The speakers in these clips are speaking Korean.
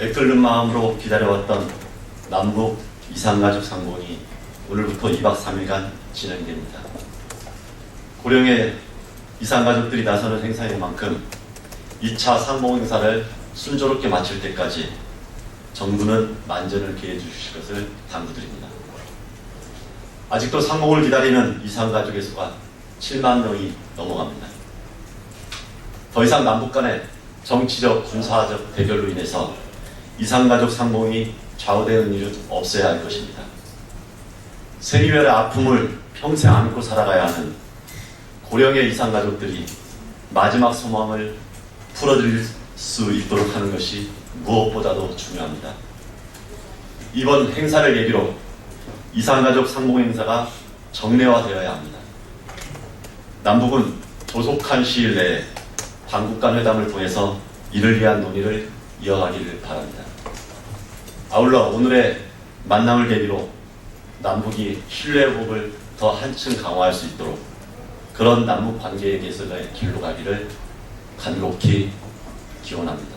애끓는 마음으로 기다려왔던 남북 이산가족 상봉이 오늘부터 2박 3일간 진행됩니다. 고령의 이산가족들이 나서는 행사인 만큼 2차 상봉 행사를 순조롭게 마칠 때까지 정부는 만전을 기해 주실 것을 당부드립니다. 아직도 상봉을 기다리는 이산가족의 수가 7만 명이 넘어갑니다. 더 이상 남북 간의 정치적, 군사적 대결로 인해서 이산가족 상봉이 좌우되는 일은 없어야 할 것입니다. 생이별의 아픔을 평생 안고 살아가야 하는 고령의 이산가족들이 마지막 소망을 풀어드릴 수 있도록 하는 것이 무엇보다도 중요합니다. 이번 행사를 계기로 이산가족 상봉 행사가 정례화되어야 합니다. 남북은 조속한 시일 내에 당국 간 회담을 통해서 이를 위한 논의를 이어가기를 바랍니다. 아울러 오늘의 만남을 계기로 남북이 신뢰 회복을 더 한층 강화할 수 있도록 그런 남북 관계의 개선의 길로 가기를 간곡히 기원합니다.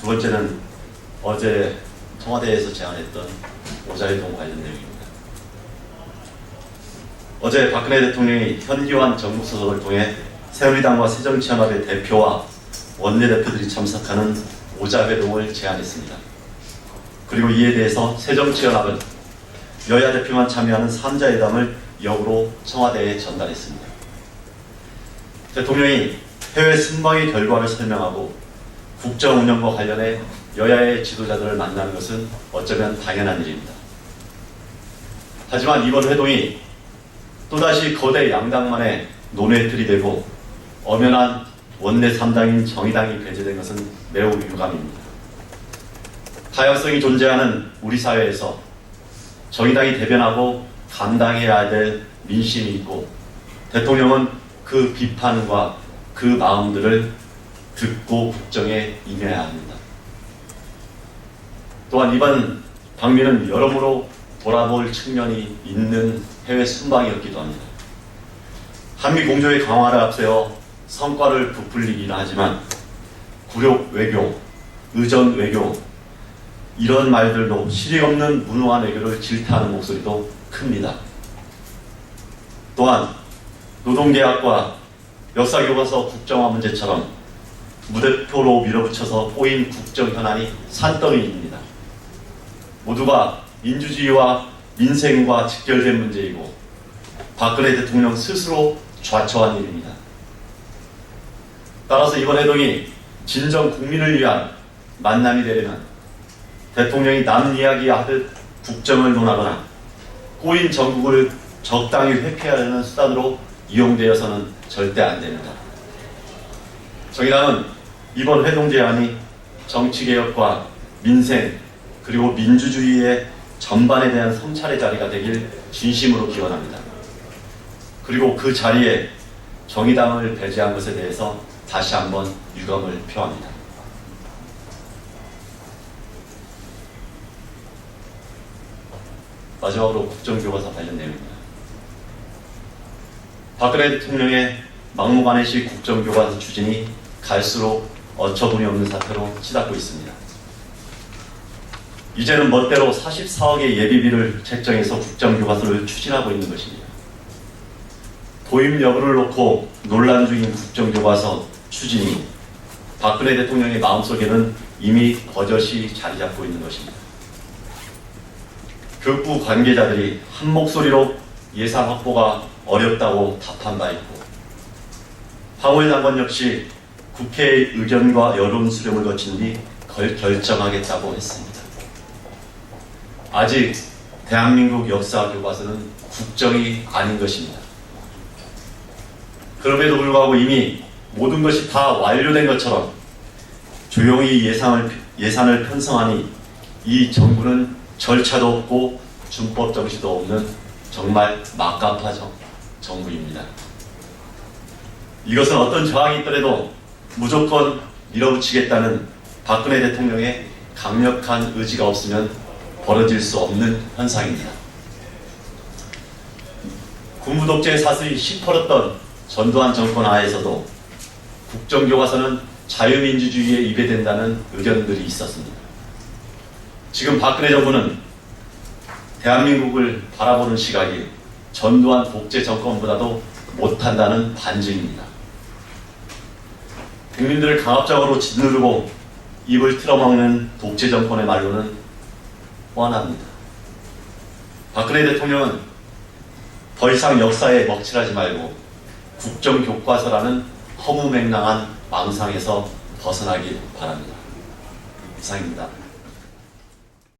두 번째는 어제 청와대에서 제안했던 오자유동 관련 내용입니다. 어제 박근혜 대통령이 현기환 정국수석을 통해 새누리당과 새정치연합의 대표와 원내대표들이 참석하는 오자회동을 제안했습니다. 그리고 이에 대해서 새정치연합은 여야 대표만 참여하는 3자회담을 역으로 청와대에 전달했습니다. 대통령이 해외 순방의 결과를 설명하고 국정 운영과 관련해 여야의 지도자들을 만나는 것은 어쩌면 당연한 일입니다. 하지만 이번 회동이 또다시 거대 양당만의 논의 틀이 되고 엄연한 원내 3당인 정의당이 배제된 것은 매우 유감입니다. 다양성이 존재하는 우리 사회에서 정의당이 대변하고 감당해야 될 민심이 있고 대통령은 그 비판과 그 마음들을 듣고 국정에 임해야 합니다. 또한 이번 방미는 여러모로 돌아볼 측면이 있는 해외 순방이었기도 합니다. 한미 공조의 강화를 앞세워 성과를 부풀리기는 하지만 굴욕 외교, 의전 외교 이런 말들도 실이 없는 무능한 외교를 질타하는 목소리도 큽니다. 또한 노동계약과 역사교과서 국정화 문제처럼 무대표로 밀어붙여서 꼬인 국정 현안이 산더미입니다. 모두가 민주주의와 민생과 직결된 문제이고 박근혜 대통령 스스로 좌초한 일입니다. 따라서 이번 회동이 진정 국민을 위한 만남이 되려면 대통령이 남 이야기 하듯 국정을 논하거나 꼬인 전국을 적당히 회피하려는 수단으로 이용되어서는 절대 안 됩니다. 정의당은 이번 회동 제안이 정치개혁과 민생 그리고 민주주의의 전반에 대한 성찰의 자리가 되길 진심으로 기원합니다. 그리고 그 자리에 정의당을 배제한 것에 대해서 다시 한번 유감을 표합니다. 마지막으로 국정교과서 관련 내용입니다. 박근혜 대통령의 막무가내식 국정교과서 추진이 갈수록 어처구니 없는 사태로 치닫고 있습니다. 이제는 멋대로 44억의 예비비를 책정해서 국정교과서를 추진하고 있는 것입니다. 도입 여부를 놓고 논란 중인 국정교과서 추진이 박근혜 대통령의 마음속에는 이미 버젓이 자리 잡고 있는 것입니다. 교육부 관계자들이 한 목소리로 예산 확보가 어렵다고 답한 바 있고 황홀 장관 역시 국회의 의견과 여론 수렴을 거친 뒤 걸- 결정하겠다고 했습니다. 아직 대한민국 역사 교과서는 국정이 아닌 것입니다. 그럼에도 불구하고 이미 모든 것이 다 완료된 것처럼 조용히 예산을, 예산을 편성하니 이 정부는 절차도 없고 준법 정시도 없는 정말 막가파 정, 정부입니다. 이것은 어떤 저항이 있더라도 무조건 밀어붙이겠다는 박근혜 대통령의 강력한 의지가 없으면 벌어질 수 없는 현상입니다. 군부 독재의 사슬이 시퍼렀던 전두환 정권 하에서도 국정교과서는 자유민주주의에 입에된다는 의견들이 있었습니다. 지금 박근혜 정부는 대한민국을 바라보는 시각이 전두환 독재 정권보다도 못한다는 반증입니다. 국민들을 강압적으로 짓누르고 입을 틀어막는 독재 정권의 말로는 뻔합니다. 박근혜 대통령은 더 이상 역사에 먹칠하지 말고 국정교과서라는 허무맹랑한 망상에서 벗어나길 바랍니다. 이상입니다.